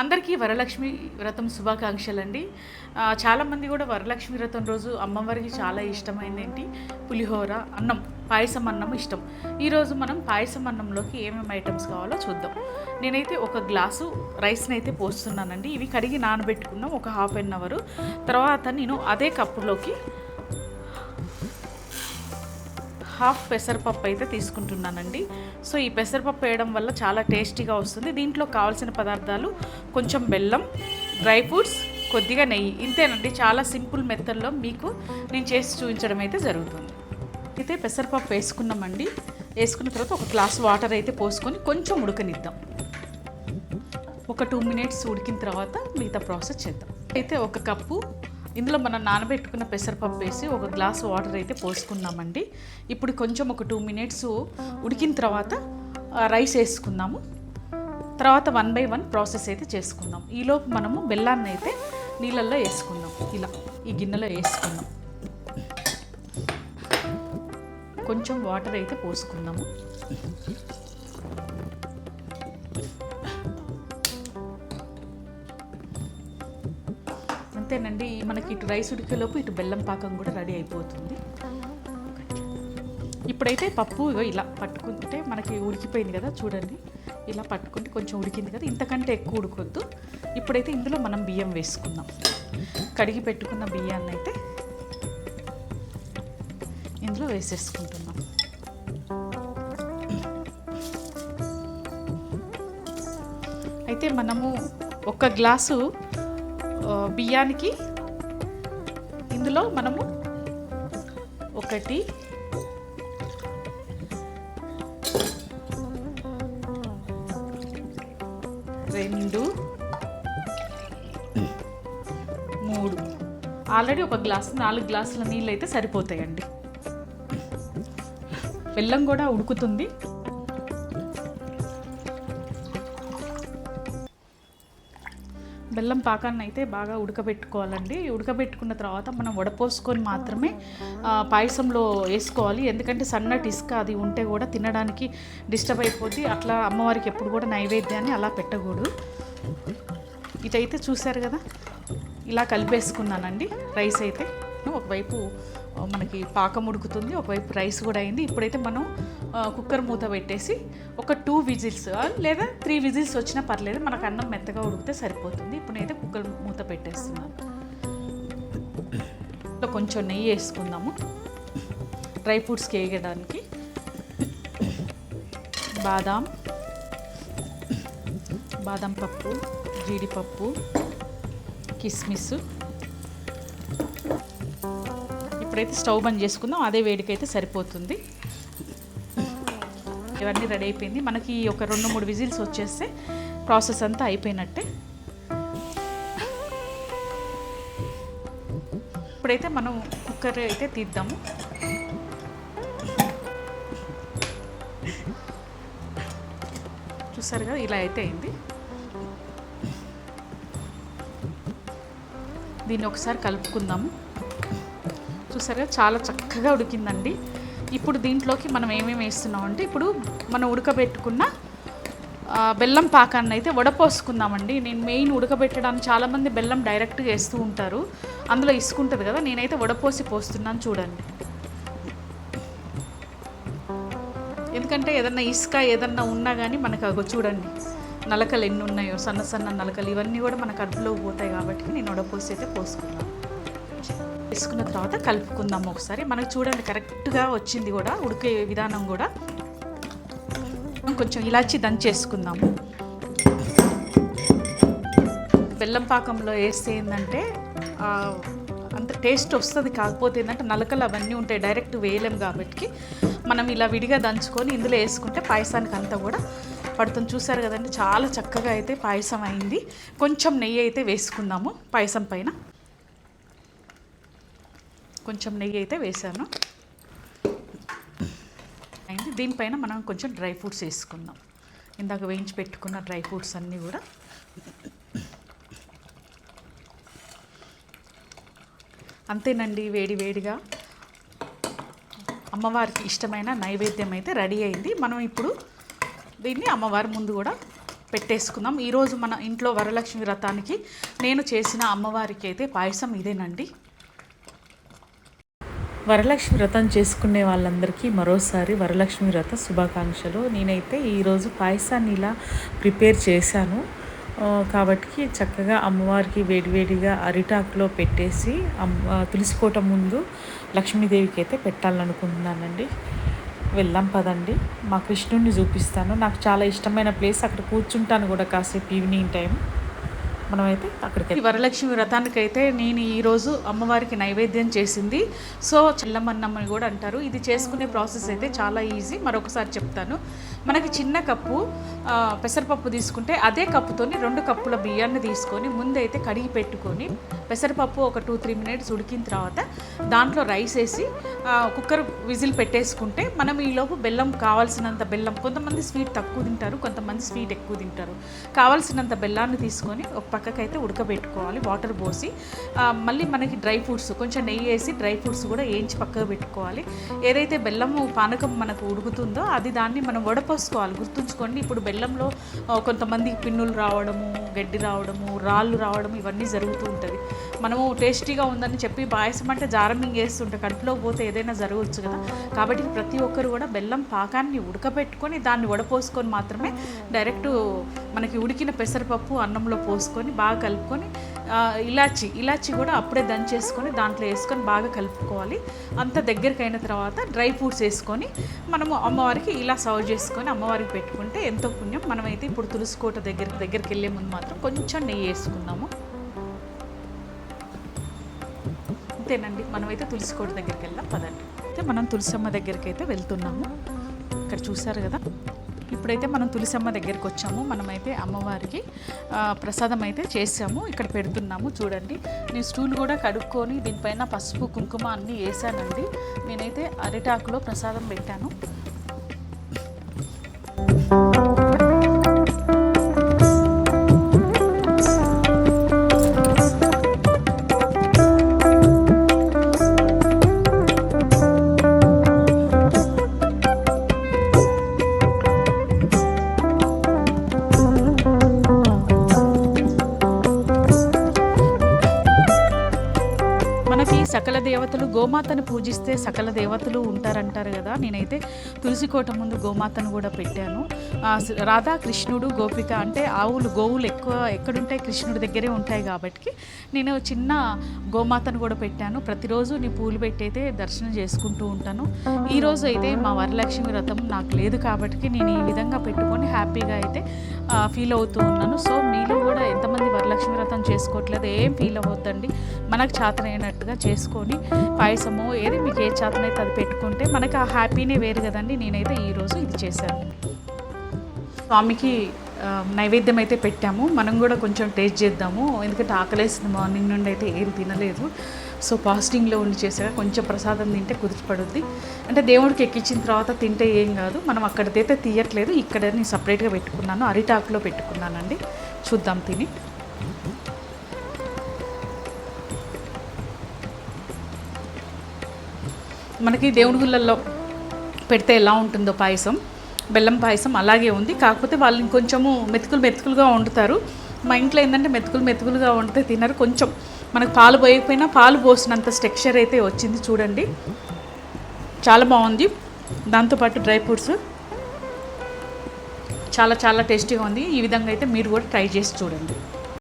అందరికీ వరలక్ష్మి వ్రతం శుభాకాంక్షలు అండి చాలామంది కూడా వరలక్ష్మి వ్రతం రోజు అమ్మవారికి చాలా ఇష్టమైనది ఏంటి పులిహోర అన్నం పాయసం అన్నం ఇష్టం. ఈరోజు మనం పాయసం అన్నంలోకి ఏమేమి ఐటమ్స్ కావాలో చూద్దాం. నేనైతే ఒక గ్లాసు రైస్ని అయితే పోస్తున్నానండి. ఇవి కడిగి నానబెట్టుకుందాం ఒక హాఫ్ అన్ అవర్. తర్వాత నేను అదే కప్పులోకి హాఫ్ పెసరపప్పు అయితే తీసుకుంటున్నానండి. సో ఈ పెసరపప్పు వేయడం వల్ల చాలా టేస్టీగా వస్తుంది. దీంట్లో కావాల్సిన పదార్థాలు కొంచెం బెల్లం డ్రై ఫ్రూట్స్ కొద్దిగా నెయ్యి. ఇంతేనండి చాలా సింపుల్ మెథడ్లో మీకు నేను చేసి చూపించడం అయితే జరుగుతుంది. అయితే పెసరపప్పు వేసుకున్నామండి. వేసుకున్న తర్వాత ఒక గ్లాస్ వాటర్ అయితే పోసుకొని కొంచెం ఉడకనిద్దాం. ఒక టూ మినిట్స్ ఉడికిన తర్వాత మిగతా ప్రాసెస్ చేద్దాం. అయితే ఒక కప్పు ఇందులో మనం నానబెట్టుకున్న పెసరపప్పు వేసి ఒక గ్లాస్ వాటర్ అయితే పోసుకున్నామండి. ఇప్పుడు కొంచెం ఒక టూ మినిట్స్ ఉడికిన తర్వాత రైస్ వేసుకుందాము. తర్వాత వన్ బై వన్ ప్రాసెస్ అయితే చేసుకుందాం. ఈలోపు మనము బెల్లాన్ని అయితే నీళ్ళల్లో వేసుకుందాం. ఇలా ఈ గిన్నెలో వేసుకుందాం. కొంచెం వాటర్ అయితే పోసుకుందాము. అంతేనండి మనకి ఇటు రైస్ ఉడికేలోపు ఇటు బెల్లం పాకం కూడా రెడీ అయిపోతుంది. ఇప్పుడైతే పప్పు ఇలా పట్టుకుంటే మనకి ఉడికిపోయింది కదా చూడండి. ఇలా పట్టుకుంటే కొంచెం ఉడికింది కదా ఇంతకంటే ఎక్కువ ఉడకొద్దు. ఇప్పుడైతే ఇందులో మనం బియ్యం వేసుకుందాం. కడిగి పెట్టుకున్న బియ్యాన్ని అయితే ఇందులో వేసేసుకుంటున్నాం. అయితే మనము ఒక గ్లాసు బియ్యానికి ఇందులో మనము ఒకటి రెండు మూడు. ఆల్రెడీ ఒక గ్లాస్ నాలుగు గ్లాసుల నీళ్ళు అయితే సరిపోతాయండి బెల్లం కూడా ఉడుకుతుంది. బెల్లం పాకాన్ని అయితే బాగా ఉడకబెట్టుకోవాలండి. ఉడకబెట్టుకున్న తర్వాత మనం వడపోసుకొని మాత్రమే పాయసంలో వేసుకోవాలి. ఎందుకంటే సన్నటి ఇసుక అది ఉంటే కూడా తినడానికి డిస్టర్బ్ అయిపోద్ది. అట్లా అమ్మవారికి ఎప్పుడు కూడా నైవేద్యాన్ని అలా పెట్టకూడదు. ఇదైతే చూశారు కదా? ఇలా కలిపేసుకున్నానండి. రైస్ అయితే. ఒకవైపు మనకి పాకం ఉడుకుతుంది ఒకవైపు రైస్ కూడా అయింది. ఇప్పుడైతే మనం కుక్కర్ మూత పెట్టేసి ఒక టూ విజిల్స్ లేదా త్రీ విజిల్స్ వచ్చినా పర్లేదు మనకు అన్నం మెత్తగా ఉడికితే సరిపోతుంది. ఇప్పుడు నేనైతే కుక్కర్ మూత పెట్టేస్తున్నాను కొంచెం నెయ్యి వేసుకుందాము. డ్రై ఫ్రూట్స్కి వేయడానికి బాదాం. బాదం పప్పు జీడిపప్పు కిస్మిస్. ఇప్పుడైతే స్టవ్ బంద్ చేసుకుందాం అదే వేడికైతే సరిపోతుంది. ఇవన్నీ రెడీ అయిపోయింది. మనకి ఒక రెండు మూడు విజిల్స్ వచ్చేస్తే ప్రాసెస్ అంతా అయిపోయినట్టే. ఇప్పుడైతే మనం కుక్కర్ అయితే తీద్దాము. చూసారు కదా ఇలా అయితే అయింది. దీన్ని ఒకసారి కలుపుకుందాము. చూసారుగా చాలా చక్కగా ఉడికిందండి. ఇప్పుడు దీంట్లోకి మనం ఏమేమి వేస్తున్నాం అంటే ఇప్పుడు మనం ఉడకబెట్టుకున్న బెల్లం పాకాన్ని అయితే వడపోసుకుందామండి. నేను మెయిన్ ఉడకబెట్టడానికి చాలామంది బెల్లం డైరెక్ట్గా వేస్తూ ఉంటారు. అందులో ఇసుకుంటుంది కదా నేనైతే వడపోసి పోస్తున్నాను చూడండి. ఎందుకంటే ఏదన్నా ఇసుక ఏదన్నా ఉన్నా కానీ మనకు అగో చూడండి నలకలు ఎన్ని ఉన్నాయో సన్న సన్న నలకలు ఇవన్నీ కూడా మనకు అడ్డులో పోతాయి కాబట్టి నేను వడపోసి అయితే పోసుకున్నాను. వేసుకున్న తర్వాత కలుపుకుందాం ఒకసారి. మనకు చూడండి కరెక్ట్గా వచ్చింది కూడా ఉడికే విధానం కూడా. కొంచెం ఇలాచి దంచేసుకుందాము బెల్లం పాకంలో వేస్తే ఏంటంటే అంత టేస్ట్ వస్తుంది కాకపోతే ఏంటంటే నలకలు అవన్నీ ఉంటాయి డైరెక్ట్ వేయలేం కాబట్టి. మనం ఇలా విడిగా దంచుకొని ఇందులో వేసుకుంటే పాయసానికి అంతా కూడా పడుతుంది. చూసారు కదండి చాలా చక్కగా అయితే పాయసం అయింది. కొంచెం నెయ్యి అయితే వేసుకుందాము పాయసం పైన. కొంచెం నెయ్యి అయితే వేసాను అయింది. దీనిపైన మనం కొంచెం డ్రై ఫ్రూట్స్ వేసుకుందాం. ఇందాక వేయించి పెట్టుకున్న డ్రై ఫ్రూట్స్ అన్నీ కూడా. అంతేనండి వేడి వేడిగా. అమ్మవారికి ఇష్టమైన నైవేద్యం అయితే రెడీ అయింది. మనం ఇప్పుడు దీన్ని అమ్మవారి ముందు కూడా పెట్టేసుకుందాం. ఈరోజు మన ఇంట్లో వరలక్ష్మి వ్రతానికి నేను చేసిన అమ్మవారికి అయితే పాయసం ఇదేనండి. వరలక్ష్మి వ్రతం చేసుకునే వాళ్ళందరికీ మరోసారి వరలక్ష్మి వ్రత శుభాకాంక్షలు. నేనైతే ఈరోజు పాయసాన్ని ఇలా ప్రిపేర్ చేశాను. కాబట్టి చక్కగా అమ్మవారికి వేడివేడిగా అరిటాకులో పెట్టేసి అమ్మ తులసికోట ముందు లక్ష్మీదేవికి అయితే పెట్టాలనుకుంటున్నానండి. వెళ్దాం పదండి. మా కృష్ణుడిని చూపిస్తాను. నాకు చాలా ఇష్టమైన ప్లేస్. అక్కడ కూర్చుంటాను కూడా కాసేపు ఈవినింగ్ టైం. మనమైతే అక్కడికి వరలక్ష్మి వ్రతానికి అయితే నేను ఈరోజు అమ్మవారికి నైవేద్యం చేసింది. సో చెల్లమన్నమ్మని కూడా అంటారు. ఇది చేసుకునే ప్రాసెస్ అయితే చాలా ఈజీ. మరొకసారి చెప్తాను. మనకి చిన్న కప్పు పెసరపప్పు తీసుకుంటే అదే కప్పుతోని రెండు కప్పుల బియ్యాన్ని తీసుకొని ముందైతే కడిగి పెట్టుకొని పెసరపప్పు ఒక టూ త్రీ మినిట్స్ ఉడికిన తర్వాత దాంట్లో రైస్ వేసి కుక్కర్ విజిల్ పెట్టేసుకుంటే మనం ఈలోపు బెల్లం కావాల్సినంత బెల్లం కొంతమంది స్వీట్ తక్కువ తింటారు కొంతమంది స్వీట్ ఎక్కువ తింటారు. కావాల్సినంత బెల్లాన్ని తీసుకొని ఒక పక్కకైతే ఉడకబెట్టుకోవాలి వాటర్ పోసి. మళ్ళీ మనకి డ్రై ఫ్రూట్స్ కొంచెం నెయ్యి వేసి డ్రై ఫ్రూట్స్ కూడా వేయించి పక్కకు పెట్టుకోవాలి. ఏదైతే బెల్లము పానకం మనకు ఉడుకుతుందో అది దాన్ని మనం వడపోసుకోవాలి. గుర్తుంచుకోండి ఇప్పుడు బెల్లంలో కొంతమంది పిన్నులు రావడము గడ్డి రావడము రాళ్ళు రావడం ఇవన్నీ జరుగుతూ ఉంటుంది. మనము టేస్టీగా ఉందని చెప్పి పాయసం అంటే జారమింగ్ వేస్తుంటే కడుపులో పోతే ఏదైనా జరగవచ్చు కదా. కాబట్టి ప్రతి ఒక్కరు కూడా బెల్లం పాకాన్ని ఉడకబెట్టుకొని దాన్ని వడపోసుకొని మాత్రమే డైరెక్ట్ మనకి ఉడికిన పెసరపప్పు అన్నంలో పోసుకొని బాగా కలుపుకొని ఇలాచి ఇలాచి కూడా అప్పుడే దంచేసుకొని దాంట్లో వేసుకొని బాగా కలుపుకోవాలి. అంత దగ్గరికి అయిన తర్వాత డ్రై ఫ్రూట్స్ వేసుకొని మనము అమ్మవారికి ఇలా సర్వ్ చేసుకొని అమ్మవారికి పెట్టుకుంటే ఎంతో పుణ్యం. మనమైతే ఇప్పుడు తులసికోట దగ్గర దగ్గరికి వెళ్ళే ముందు మాత్రం కొంచెం నెయ్యి వేసుకుందాము. అంతేనండి. మనమైతే తులసికోట దగ్గరికి వెళ్దాం పదండి. అయితే మనం తులసమ్మ దగ్గరికి అయితే వెళ్తున్నాము. ఇక్కడ చూసారు కదా? ఇప్పుడైతే మనం తులసమ్మ దగ్గరికి వచ్చాము. మనమైతే అమ్మవారికి ప్రసాదం అయితే చేసాము ఇక్కడ పెడుతున్నాము. చూడండి నేను స్టూల్ కూడా కడుక్కొని దీనిపైన పసుపు కుంకుమ అన్నీ వేసానండి నేనైతే అరిటాకులో ప్రసాదం పెట్టాను. గోమాతను పూజిస్తే సకల దేవతలు ఉంటారంటారు కదా. నేనైతే తులసికోట ముందు గోమాతను కూడా పెట్టాను. రాధాకృష్ణుడు రాధా కృష్ణుడు గోపిక అంటే ఆవులు గోవులు ఎక్కువ ఎక్కడుంటాయి కృష్ణుడి దగ్గరే ఉంటాయి కాబట్టి నేను చిన్న గోమాతను కూడా పెట్టాను. ప్రతిరోజు నీ పూలు పెట్టయితే దర్శనం చేసుకుంటూ ఉంటాను. ఈరోజు అయితే మా వరలక్ష్మి వ్రతం నాకు లేదు కాబట్టి నేను ఈ విధంగా పెట్టుకొని హ్యాపీగా అయితే ఫీల్ అవుతూ ఉన్నాను. సో మీలో కూడా ఎంతమంది వరలక్ష్మి వ్రతం చేసుకోవట్లేదు ఏం ఫీల్ అవ్వద్దండి. మనకు చాతనైనట్టుగా చేసుకొని పాయసము ఏది మీకు ఏ చేతనైతే అది పెట్టుకుంటే మనకి ఆ హ్యాపీనే వేరు కదండి. నేనైతే ఈరోజు ఇది చేశాను. స్వామికి నైవేద్యం అయితే పెట్టాము. మనం కూడా కొంచెం టేస్ట్ చేద్దాము. ఎందుకంటే ఆకలేసింది మార్నింగ్ నుండి అయితే ఏం తినలేదు. సో ఫాస్టింగ్లో ఉండి చేసాక కొంచెం ప్రసాదం తింటే కుదిరిపడుద్ది అంటే దేవుడికి ఎక్కించిన తర్వాత తింటే ఏం కాదు. మనం అక్కడిదైతే తీయట్లేదు. ఇక్కడ నేను సపరేట్గా పెట్టుకున్నాను. అరిటాకులో పెట్టుకున్నానండి. చూద్దాం తిని. మనకి దేవుడి గుళ్ళల్లో పెడితే ఎలా ఉంటుందో పాయసం బెల్లం పాయసం అలాగే ఉంది. కాకపోతే వాళ్ళు ఇంకొంచెము మెతుకులు మెతుకులుగా వండుతారు. మా ఇంట్లో ఏంటంటే మెతుకులు మెతుకులుగా వండితే తినరు. కొంచెం మనకు పాలు పోయకపోయినా పాలు పోసినంత స్ట్రక్చర్ అయితే వచ్చింది చూడండి. చాలా బాగుంది. దాంతోపాటు డ్రై ఫ్రూట్స్. చాలా చాలా టేస్టీగా ఉంది. ఈ విధంగా అయితే మీరు కూడా ట్రై చేసి చూడండి.